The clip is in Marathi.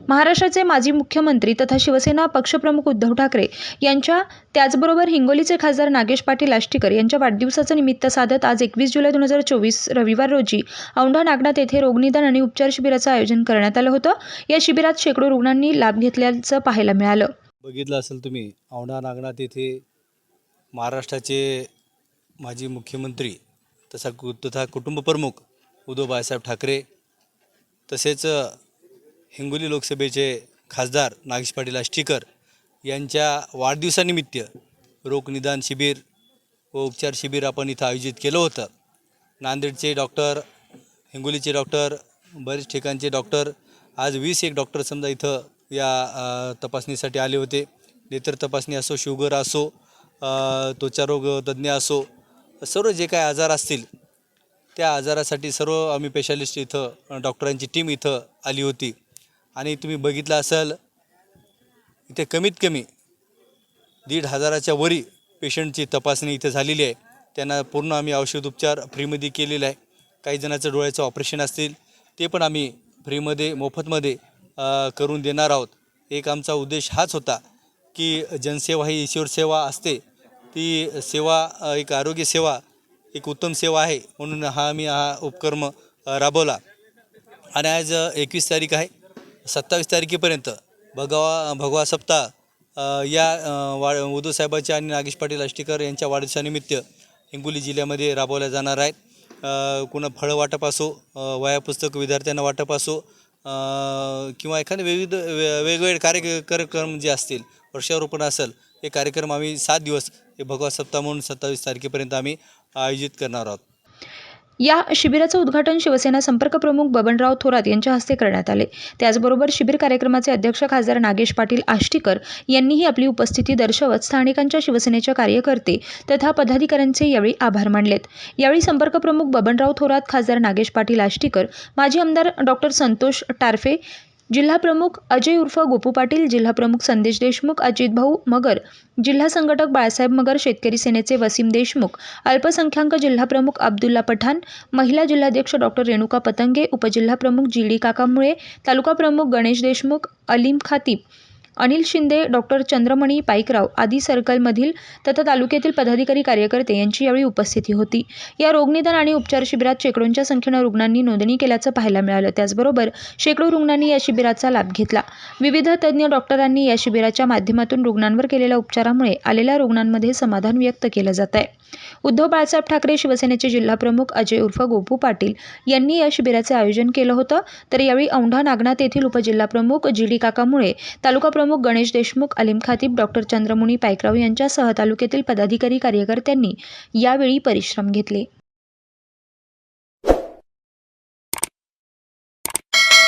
महाराष्ट्राचे माजी मुख्यमंत्री तथा शिवसेना पक्षप्रमुख उद्धव ठाकरे यांच्या त्याचबरोबर हिंगोलीचे खासदार नागेश पाटील आष्टीकर यांच्या वाढदिवसाचं निमित्त साधत आज एकवीस जुलै दोन हजार चोवीस रविवार रोजी औंढा नागनाथ येथे रोगनिदान आणि उपचार शिबिराचं आयोजन करण्यात आलं होतं. या शिबिरात शेकडो रुग्णांनी लाभ घेतल्याचं पाहायला मिळालं. बघितलं असेल तुम्ही औंढा नागनाथ येथे महाराष्ट्राचे माजी मुख्यमंत्री तसा तथा कुटुंबप्रमुख उद्धव बाळासाहेब ठाकरे तसेच हिंगोली लोकसभेचे खासदार नागेश पाटील आष्टीकर यांच्या वाढदिवसानिमित्त रोगनिदान शिबिर व उपचार शिबिर आपण इथं आयोजित केलं होतं. नांदेडचे डॉक्टर हिंगोलीचे डॉक्टर बरेच ठिकाणचे डॉक्टर आज वीस एक डॉक्टर समजा इथं या तपासणीसाठी आले होते. नेत्र तपासणी असो शुगर असो त्वचारोग तज्ज्ञ असो सर्व जे काय आजार असतील त्या आजारासाठी सर्व आम्ही स्पेशालिस्ट इथं डॉक्टरांची टीम इथं आली होती. आणि तुम्ही बघितलं असाल इथे कमीत कमी दीड हजाराच्या वरी पेशंटची तपासणी इथं झालेली आहे. त्यांना पूर्ण आम्ही औषध उपचार फ्रीमध्ये केलेला आहे. काही जणांचं डोळ्याचं ऑपरेशन असतील ते पण आम्ही फ्रीमध्ये मोफतमध्ये करून देणार आहोत. एक आमचा उद्देश हाच होता की जनसेवा ही ईश्वर सेवा असते. ती सेवा एक आरोग्य सेवा एक उत्तम सेवा आहे म्हणून हा आम्ही हा उपक्रम राबवला. आणि आज एकवीस तारीख आहे. सत्तावीस तारखेपर्यंत भगवा भगवा सप्ताह या वा उद्धव साहेबांच्या आणि नागेश पाटील आष्टीकर यांच्या वाढदिवसानिमित्त हिंगोली जिल्ह्यामध्ये राबवल्या जाणार आहेत. कुणा फळं वाटप असो वया वह्या पुस्तक विद्यार्थ्यांना वाटप असो किंवा एखादे विविध वे वेगवेगळे कार्य कार्यक्रम जे असतील वर्षारोपण असेल हे कार्यक्रम आम्ही सात दिवस हे भगवा सप्ताह म्हणून सत्तावीस तारखेपर्यंत आम्ही आयोजित करणार आहोत. या शिबिराचं उद्घाटन शिवसेना संपर्क प्रमुख बबनराव थोरात यांच्या हस्ते करण्यात आले. त्याचबरोबर शिबिर कार्यक्रमाचे अध्यक्ष खासदार नागेश पाटील आष्टीकर यांनीही आपली उपस्थिती दर्शवत स्थानिकांच्या शिवसेनेच्या कार्यकर्ते तथा पदाधिकाऱ्यांचे यावेळी आभार मानलेत. यावेळी संपर्क प्रमुख बबनराव थोरात खासदार नागेश पाटील आष्टीकर माजी आमदार डॉक्टर संतोष टारफे जिल्हा प्रमुख अजय उर्फ गोपू पाटील जिल्हाप्रमुख संदेश देशमुख अजित भाऊ मगर जिल्हा संघटक बाळासाहेब मगर शेतकरी सेनेचे वसीम देशमुख अल्पसंख्याक जिल्हाप्रमुख अब्दुल्ला पठाण महिला जिल्हाध्यक्ष डॉक्टर रेणुका पतंगे उपजिल्हाप्रमुख जी डी काकामुळे तालुका प्रमुख गणेश देशमुख अलीम खातीब अनिल शिंदे डॉक्टर चंद्रमणी पाईकराव आदी सर्कलमधील तथा तालुक्यातील पदाधिकारी कार्यकर्ते यांची यावेळी उपस्थिती होती. या रोगनिदान आणि उपचार शिबिरात शेकडोंच्या संख्येनं रुग्णांनी नोंदणी केल्याचं पाहायला मिळालं. त्याचबरोबर शेकडो रुग्णांनी या शिबिराचा लाभ घेतला. विविध तज्ज्ञ डॉक्टरांनी या शिबिराच्या माध्यमातून रुग्णांवर केलेल्या उपचारामुळे आलेल्या रुग्णांमध्ये समाधान व्यक्त केलं जात आहे. उद्धव बाळासाहेब ठाकरे शिवसेनेचे जिल्हाप्रमुख अजय उर्फ गोपू पाटील यांनी या शिबिराचे आयोजन केलं होतं. तर यावेळी औंढा नागनाथ येथील उपजिल्हाप्रमुख जी डी काकामुळे तालुका प्रमुख गणेश देशमुख अलीम खातीब डॉक्टर चंद्रमुनी पायकराव यांच्यासह तालुक्यातील पदाधिकारी कार्यकर्त्यांनी यावेळी परिश्रम घेतले.